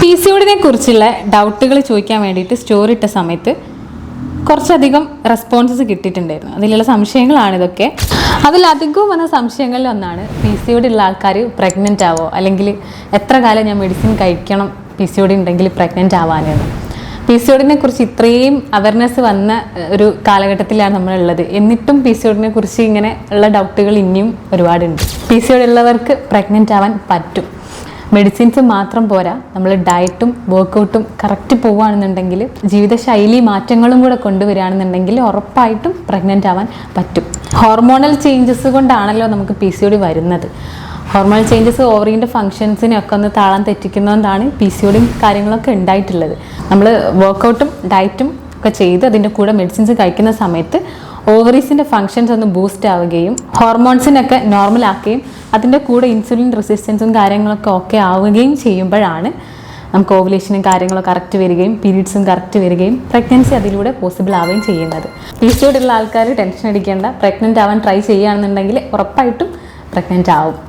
P C ഒടിനെ കുറിച്ചുള്ള ഡൗട്ടുകൾ ചോദിക്കാൻ വേണ്ടിയിട്ട് സ്റ്റോറി ഇട്ട സമയത്ത് കുറച്ചധികം റെസ്പോൺസസ് കിട്ടിയിട്ടുണ്ടായിരുന്നു. അതിലുള്ള സംശയങ്ങളാണ് ഇതൊക്കെ. അതിലധികവും വന്ന സംശയങ്ങളിൽ ഒന്നാണ് പി സി ഒടി ഉള്ള ആൾക്കാർ പ്രഗ്നന്റ് ആവോ? അല്ലെങ്കിൽ എത്ര കാലം ഞാൻ മെഡിസിൻ കഴിക്കണം പി സി ഒടി ഉണ്ടെങ്കിൽ പ്രഗ്നന്റ് ആവാനെന്ന് പി സി ഒടിനെ കുറിച്ച് ഇത്രയും അവയർനെസ് വന്ന ഒരു കാലഘട്ടത്തിലാണ് നമ്മളുള്ളത്. എന്നിട്ടും പി സി ഒടിനെ കുറിച്ച് ഇങ്ങനെ ഉള്ള ഡൗട്ടുകൾ ഇനിയും ഒരുപാടുണ്ട്. പി സി ഒടി ഉള്ളവർക്ക് പ്രഗ്നന്റ് ആവാൻ പറ്റും. മെഡിസിൻസ് മാത്രം പോരാ. നമ്മൾ ഡയറ്റും വർക്കൗട്ടും കറക്റ്റ് പോവുകയാണെന്നുണ്ടെങ്കിൽ ജീവിതശൈലി മാറ്റങ്ങളും കൂടെ കൊണ്ടുവരികയാണെന്നുണ്ടെങ്കിൽ ഉറപ്പായിട്ടും പ്രഗ്നന്റ് ആവാൻ പറ്റും. ഹോർമോണൽ ചേഞ്ചസ് കൊണ്ടാണല്ലോ നമുക്ക് പി സി ഒ ഡി വരുന്നത്. ഹോർമോൺ ചേഞ്ചസ് ഓവറിന്റെ ഫംഗ്ഷൻസിനൊക്കെ ഒന്ന് താളം തെറ്റിക്കുന്നതുകൊണ്ടാണ് പി സി ഒ കാര്യങ്ങളൊക്കെ ഉണ്ടായിട്ടുള്ളത്. നമ്മൾ വർക്കൗട്ടും ഡയറ്റും ഒക്കെ ചെയ്ത് അതിന്റെ കൂടെ മെഡിസിൻസ് കഴിക്കുന്ന സമയത്ത് ഓവറീസിന്റെ ഫങ്ഷൻസ് ഒന്ന് ബൂസ്റ്റ് ആവുകയും ഹോർമോൺസിനൊക്കെ നോർമൽ ആക്കുകയും അതിന്റെ കൂടെ ഇൻസുലിൻ റെസിസ്റ്റൻസും കാര്യങ്ങളൊക്കെ ഓക്കെ ആവുകയും ചെയ്യുമ്പോഴാണ് നമുക്ക് ഓവുലേഷനും കാര്യങ്ങളൊക്കെ കറക്റ്റ് വരികയും പീരീഡ്സും കറക്റ്റ് വരികയും പ്രഗ്നൻസി അതിലൂടെ പോസിബിൾ ആവുകയും ചെയ്യുന്നത്. പി സി ഉള്ള ആൾക്കാർ ടെൻഷൻ അടിക്കേണ്ട. പ്രഗ്നന്റ് ആവാൻ ട്രൈ ചെയ്യുകയാണെന്നുണ്ടെങ്കിൽ ഉറപ്പായിട്ടും പ്രഗ്നന്റ് ആവും.